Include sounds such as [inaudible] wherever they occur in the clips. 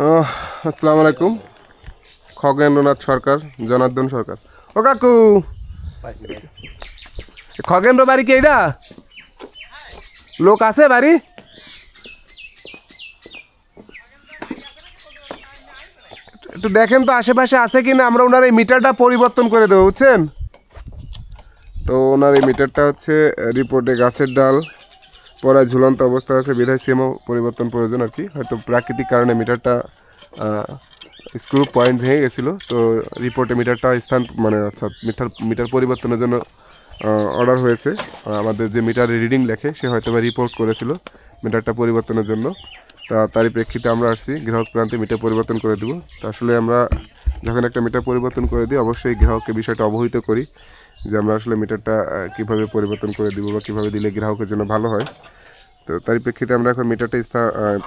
আসসালামু আলাইকুম। খগেন্দ্রনাথ সরকার, জনার্দন সরকার। ও কাকু! খগেন্দ্র বাড়ি কি এইটা লোক আছে বাড়ি? একটু দেখেন তো আশেপাশে আছে কি না আমরা ওনার এই মিটারটা পরিবর্তন করে দেবো, বুঝছেন? তো ওনার এই মিটারটা হচ্ছে রিপোর্টে গাছের ডাল। পড়ায় ঝুলন্ত অবস্থা আছে, বিধায় সিএমও পরিবর্তন প্রয়োজন আর কি। হয়তো প্রাকৃতিক কারণে মিটারটা স্ক্রু পয়েন্ট ভেঙে গেছিল, তো রিপোর্টে মিটারটা স্থান মানে অর্থাৎ মিটার মিটার পরিবর্তনের জন্য অর্ডার হয়েছে। আমাদের যে মিটারে রিডিং লেখে, সে হয়তো বা রিপোর্ট করেছিল মিটারটা পরিবর্তনের জন্য। তা, তারই প্রেক্ষিতে আমরা আসছি, গ্রাহক প্রান্তে মিটার পরিবর্তন করে দেবো। তা আসলে আমরা যখন একটা মিটার পরিবর্তন করে দিই, অবশ্যই গ্রাহককে বিষয়টা অবহিত করি। যে আমরা আসলে মিটারটা কীভাবে পরিবর্তন করে দিব বা কীভাবে দিলে গ্রাহকের জন্য ভালো হয়। তো তারই প্রেক্ষিতে আমরা এখন মিটারটা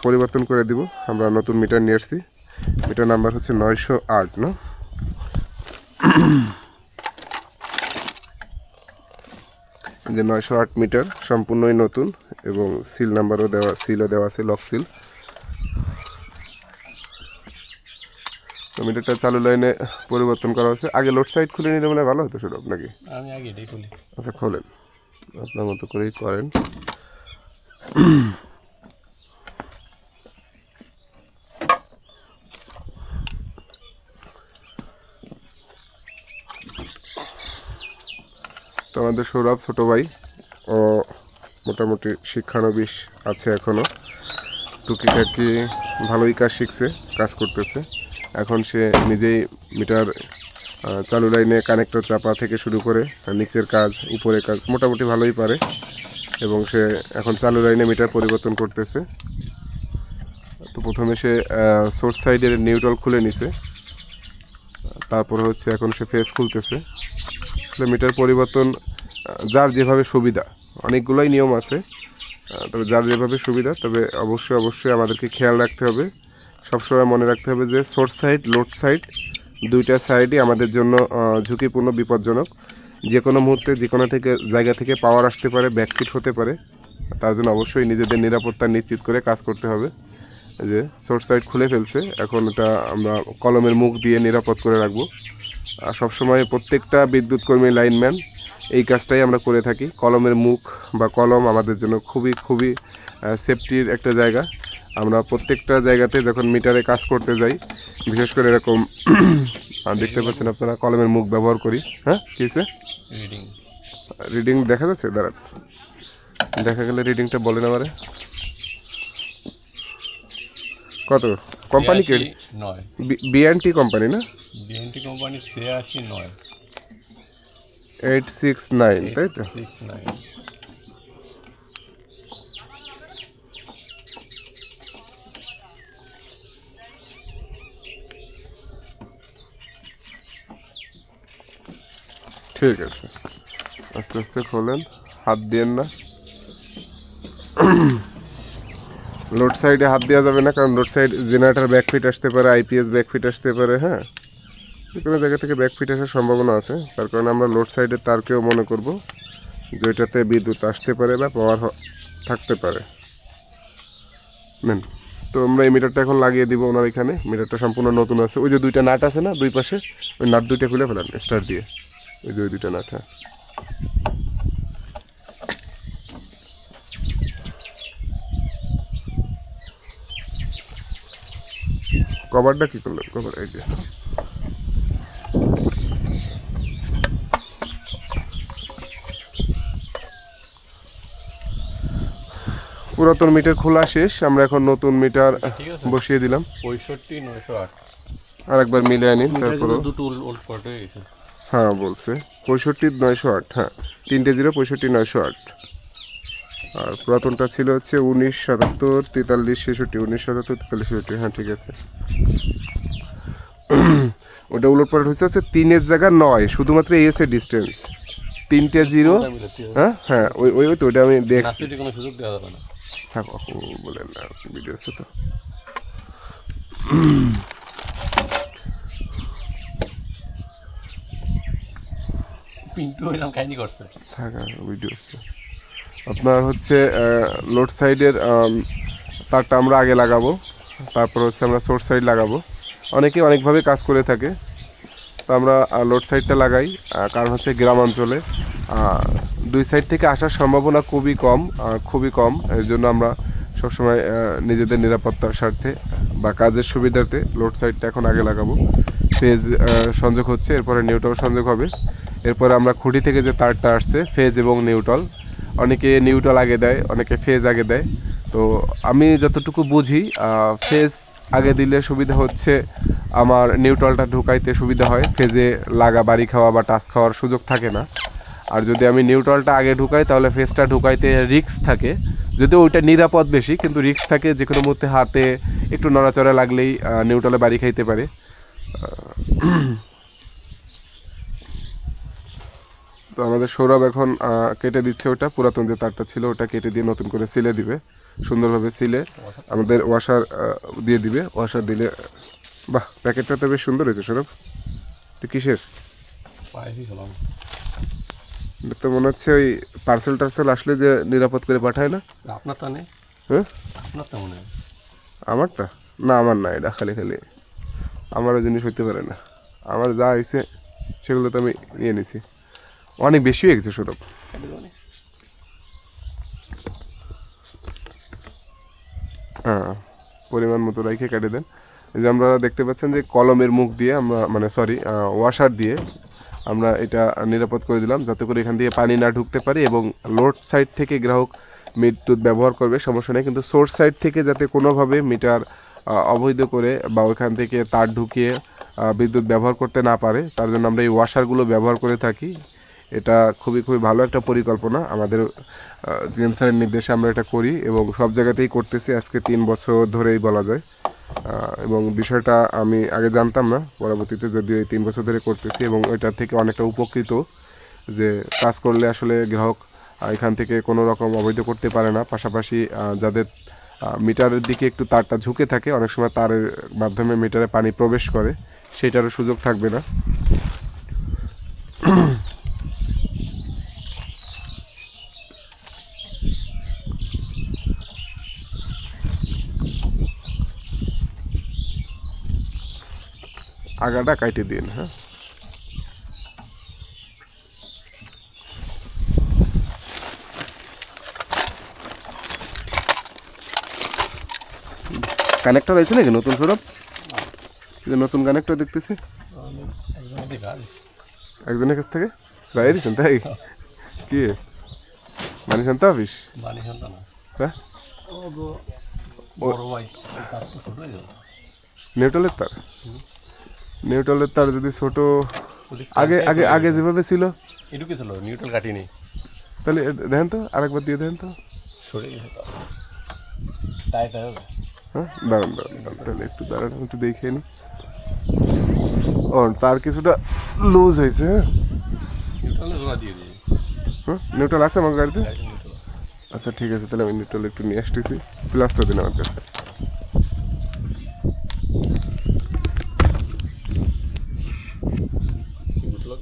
পরিবর্তন করে দিব। আমরা নতুন মিটার নিয়ে আসছি। মিটার নাম্বার হচ্ছে নয়শো আট, না? যে নয়শো আট মিটার সম্পূর্ণই নতুন এবং সিল নাম্বারও দেওয়া, সিলও দেওয়া আছে, লক সিল। মিটারটা চালু লাইনে পরিবর্তন করা হয়েছে। আগে লোড সাইড খুলে নিলে মানে ভালো হতো সেটা আপনাকে আমি আগে এটাই খুলি। আচ্ছা খোলেন। আপনার মতো করেই করেন। তো আমাদের সৌরভ ছোট ভাই ও মোটামুটি শিক্ষানবিশ আছে এখনও। টুকিটাকি ভালোই কাজ শিখছে কাজ করতেছে। এখন সে নিজেই মিটার চালু লাইনে কানেক্টর চাপা থেকে শুরু করে নিচের কাজ, উপরের কাজ মোটামুটি ভালোই পারে এবং সে এখন চালু লাইনে মিটার পরিবর্তন করতেছে। তো প্রথমে সে সোর্স সাইডের নিউট্রাল খুলে নিছে। তারপরে হচ্ছে এখন সে ফেস খুলতেছে। আসলে মিটার পরিবর্তন যার যেভাবে সুবিধা, অনেকগুলোই নিয়ম আছে। তবে যার যেভাবে সুবিধা, তবে অবশ্যই অবশ্যই আমাদেরকে খেয়াল রাখতে হবে। সবসময় মনে রাখতে হবে যে সোর্স সাইড, লোড সাইড দুইটা সাইডই আমাদের জন্য ঝুঁকিপূর্ণ, বিপজ্জনক। যে কোনো মুহূর্তে যে কোনো থেকে, জায়গা থেকে পাওয়ার আসতে পারে ব্যাকফিট হতে পারে। তার জন্য অবশ্যই নিজেদের নিরাপত্তা নিশ্চিত করে কাজ করতে হবে। যে সোর্স সাইড খুলে ফেলছে, এখন এটা আমরা কলমের মুখ দিয়ে নিরাপদ করে রাখব। আর সবসময় প্রত্যেকটা বিদ্যুৎ কর্মী লাইনম্যান এই কাজটাই আমরা করে থাকি। কলমের মুখ বা কলম আমাদের জন্য খুবই খুবই সেফটির একটা জায়গা। আমরা প্রত্যেকটা জায়গাতে যখন মিটারে কাজ করতে যাই বিশেষ করে এরকম [clears throat] দেখতে পাচ্ছেন আপনারা কলমের মুখ ব্যবহার করি। হ্যাঁ কী রিডিং রিডিং দেখা যাচ্ছে? দাঁড়ান। দেখা গেলে রিডিংটা বলেন আমারে। কত? কোম্পানি কে? নয়। বিএনটি কোম্পানি না? বিএনটি কোম্পানি ছিয়াশি নয়। এইট সিক্স নাইন তাই তো? সিক্স নাইন ঠিক আছে। আস্তে আস্তে খোলেন হাত দিয়েন না। লোড সাইডে হাত দেওয়া যাবে না কারণ লোড সাইড জেনারেটার ব্যাকফিট আসতে পারে আইপিএস ব্যাকফিট আসতে পারে হ্যাঁ? যে কোনো জায়গা থেকে ব্যাকফিট আসার সম্ভাবনা আছে। তার কারণে আমরা লোড সাইডের তারকেও মনে করব যে ওইটাতে বিদ্যুৎ আসতে পারে বা পাওয়ার থাকতে পারে। নেন, তো আমরা এই মিটারটা এখন লাগিয়ে দিব ওনার এখানে। মিটারটা সম্পূর্ণ নতুন আছে। ওই যে দুইটা নাট আছে না, দুই পাশে, ওই নাট দুইটা খুলে ফেলান স্টার দিয়ে। ওই যে ওই দুইটা নাট হ্যাঁ। কভারটা কী করলেন? কভার এই যে। পুরাতন মিটার খোলা শেষ আমরা এখন নতুন মিটার বসিয়ে দিলাম। পঁয়ষট্টি নয়শো আট। আর একবার মিলে আনি তারপরে দুটো ওল্ড পার্ট হয়ে গেছে। হ্যাঁ বলছে। পঁয়ষট্টি নয়শো আট হ্যাঁ। তিনটে জিরো পঁয়ষট্টি নয়শো আট। আর পুরাতনটা ছিল হচ্ছে উনিশ সাতাত্তর তেতাল্লিশ ছেষট্টি উনিশ সাতাত্তর তেতাল্লিশ ছেষট্টি। হ্যাঁ ঠিক আছে। [clears throat] ওটা উলট পালট হচ্ছে হচ্ছে তিনের জায়গা নয় শুধুমাত্র এস এর ডিস্টেন্স তিনটে জিরো হ্যাঁ হ্যাঁ ওই ওই ওই তো ওটা আমি দেখছি। কোনো সুযোগ দেওয়া যাবে না। থাক অহো, বলেন না ভিডিও আছে তো। পিন্টু এরকম কাহিনী করছে। থাকা ভিডিও আছে। আপনার হচ্ছে লোড সাইডের তারটা আমরা আগে লাগাবো তারপর হচ্ছে আমরা সোর্স সাইড লাগাবো। অনেকে অনেকভাবে কাজ করে থাকে তো আমরা লোড সাইডটা লাগাই কারণ হচ্ছে গ্রাম অঞ্চলে। আহ, দুই সাইড থেকে আসার সম্ভাবনা খুবই কম খুবই কম। এর জন্য আমরা সবসময় নিজেদের নিরাপত্তার স্বার্থে বা কাজের সুবিধার্থে লোড সাইডটা এখন আগে লাগাবো। ফেজ সংযোগ হচ্ছে, এরপরে নিউট্রাল সংযোগ হবে। এরপরে আমরা খুঁটি থেকে যে তারটা আসছে, ফেজ এবং নিউট্রাল অনেকে নিউট্রাল আগে দেয়, অনেকে ফেজ আগে দেয়। তো আমি যতটুকু বুঝি ফেজ আগে দিলে সুবিধা হচ্ছে আমার নিউট্রালটা ঢুকাইতে সুবিধা হয়। ফেজে লাগা বাড়ি খাওয়া বা টাচ খাওয়ার সুযোগ থাকে না। আর যদি আমি নিউট্রালটা আগে ঢুকাই, তাহলে ফেসটা ঢুকাইতে রিস্ক থাকে। যদিও ওইটা নিরাপদ বেশি, কিন্তু রিক্স থাকে যে কোনো মুহূর্তে হাতে, একটু নড়াচড়া লাগলেই নিউট্রালে বাড়ি খাইতে পারে। তো আমাদের সৌরভ এখন কেটে দিচ্ছে ওটা, পুরাতন যে তারটা ছিল ওটা কেটে দিয়ে নতুন করে সিলে দিবে। সুন্দরভাবে সিলে আমাদের ওয়াশার দিয়ে দিবে। ওয়াশার দিলে, বাহ প্যাকেটটা তো বেশ সুন্দর হয়েছে সৌরভ। কিসের? তো মনে হচ্ছে ওই পার্সেল টার্সেল আসলে যে নিরাপদ করে পাঠায় না? আপনার তা নেই? হ্যাঁ? আপনার তো মনে হয়? আমারটা না আমার না এটা খালি খালি আমারও জিনিস হইতে পারে না। আমার যা হয়েছে সেগুলো তো আমি নিয়ে নিছি। অনেক বেশি হয়ে গেছে সৌরভ? হ্যাঁ পরিমাণ মতো রেখে কেটে দেন। এই যে আমরা দেখতে পাচ্ছেন যে কলমের মুখ দিয়ে আমরা মানে সরি ওয়াশার দিয়ে আমরা এটা নিরাপদ করে দিলাম, যাতে করে এখান দিয়ে পানি না ঢুকতে পারে এবং লোড সাইড থেকে গ্রাহক বিদ্যুৎ ব্যবহার করবে, সমস্যা নেই। কিন্তু সোর্স সাইড থেকে যাতে কোনোভাবে মিটার অবৈধ করে বা ওইখান থেকে তার ঢুকিয়ে বিদ্যুৎ ব্যবহার করতে না পারে, তার জন্য আমরা এই ওয়াশারগুলো ব্যবহার করে থাকি। এটা খুবই খুবই ভালো একটা পরিকল্পনা। আমাদের জিএম স্যারের নির্দেশে আমরা এটা করি এবং সব জায়গাতেই করতেছি। আজকে তিন বছর ধরেই বলা যায়। এবং বিষয়টা আমি আগে জানতাম না, পরবর্তীতে যদিও এই তিন বছর ধরে করতেছি এবং এটার থেকে অনেকটা উপকৃত যে কাজ করলে আসলে গ্রাহক এখান থেকে কোনো রকম অবৈধ করতে পারে না। পাশাপাশি যাদের মিটারের দিকে একটু তারটা ঝুঁকে থাকে, অনেক সময় তারের মাধ্যমে মিটারে পানি প্রবেশ করে, সেটারও সুযোগ থাকবে না। আগাটা কাইটে দিন হ্যাঁ। কানেক্টর আছে নাকি নতুন সৌরভ? নতুন কানেক্টর দেখতেছি। একজনের কাছ থেকে? রায় দিচ্ছেন তাই? কি? মানে শান্ত অফিস সন্তান হ্যাঁ? বড় ভাই তার তো ছোট হয়ে তার? নিউট্রালের তার যদি ছোট আগে আগে আগে যেভাবে ছিল। এটুকু ছিল নিউট্রাল কাটি নেই তাহলে দেখেন তো আরেকবার দিয়ে দেখেন তো। সরে গেছে টাইট হয়ে হ্যাঁ দাঁড়ান দাঁড়ান তাহলে একটু দাঁড়ান একটু দেখে নিই ও তার কিছুটা লুজ হয়েছে হ্যাঁ? নিউট্রালে জোড়া দিয়ে দিই হ্যাঁ নিউট্রাল আছে আমার গাড়িতে? আচ্ছা ঠিক আছে তাহলে আমি নিউট্রাল একটু নিয়ে আসতেছি। প্লাসটা দিন আমার কাছে।